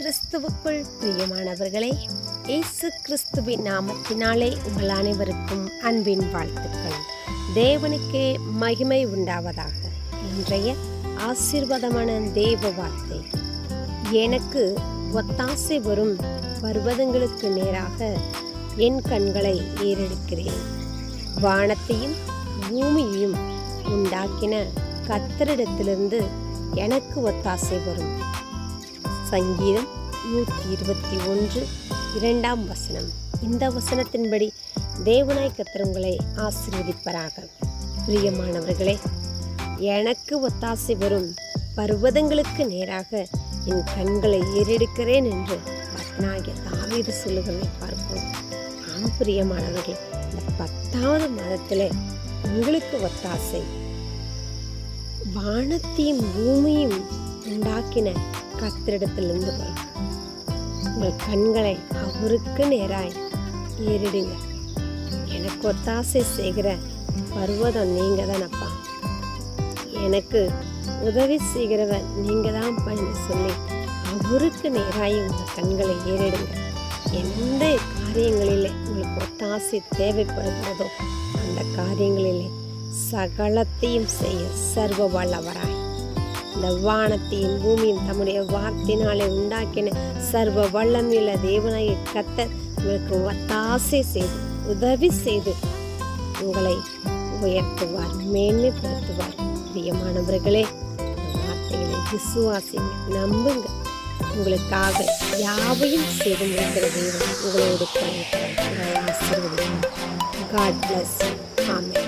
கிறிஸ்துவுக்குள் பிரியமானவர்களே இயேசு கிறிஸ்துவின் நாமத்தினாலே உங்கள் அனைவருக்கும் அன்பின் வாழ்த்துக்கள். தேவனுக்கே மகிமை உண்டாவதாக. இன்றைய ஆசீர்வாதமான தேவ வார்த்தை. எனக்கு ஒத்தாசை வரும் பர்வதங்களுக்கு நேராக என் கண்களை ஏறெடுக்கிறேன். வானத்தையும் பூமியையும் உண்டாக்கின கத்தரிடத்திலிருந்து எனக்கு ஒத்தாசை வரும். சங்கீதம் நூற்றி இருபத்தி ஒன்று இரண்டாம் வசனம். இந்த வசனத்தின்படி தேவனாய் கர்த்தர் உங்களை ஆசீர்வதிப்பராக. பிரியமானவர்களே எனக்கு ஒத்தாசை வரும் பர்வதங்களுக்கு நேராக என் கண்களை ஏறெடுக்கிறேன் என்று பத்னாகிய தாவீது சொல்லுகிறதை பார்ப்போம். ஆம் பிரியமானவர்கள் இந்த பத்தாவது மாதத்தில் உங்களுக்கு ஒத்தாசை. வானத்தையும் பூமியும் உண்டாக்கின கத்திரிடத்திலிருந்து வரும் உங்கள் கண்களை அவருக்கு நேராய் ஏறிடுங்க. எனக்கு ஒத்தாசை செய்கிற பர்வதம் நீங்கள் தானப்பா எனக்கு உதவி செய்கிறவன் நீங்கள் தான் பண்ணி சொல்லி அவருக்கு நேராய் உங்கள் கண்களை ஏறிடுங்க. எந்த காரியங்களிலே உங்களுக்கு ஒத்தாசை தேவைப்படுகிறதோ அந்த காரியங்களிலே சகலத்தையும் செய்ய சர்வ வல்லவராய். இந்த வானத்தையும் பூமியும் தம்முடைய வார்த்தையினாலே உண்டாக்கின சர்வ வல்லமையுள்ள தேவனாய கத்தர் உங்களுக்கு ஒத்தாசை செய்து உதவி செய்து உங்களை உயர்த்துவார் மேன்மைப்படுத்துவார். பிரியமானவர்களே வார்த்தைகளை விசுவாசிங்க நம்புங்க. உங்களுக்காக யாவையும் செய்து முடிக்கிற தேவன் உங்களோடு காட் பிளஸ் உங்களை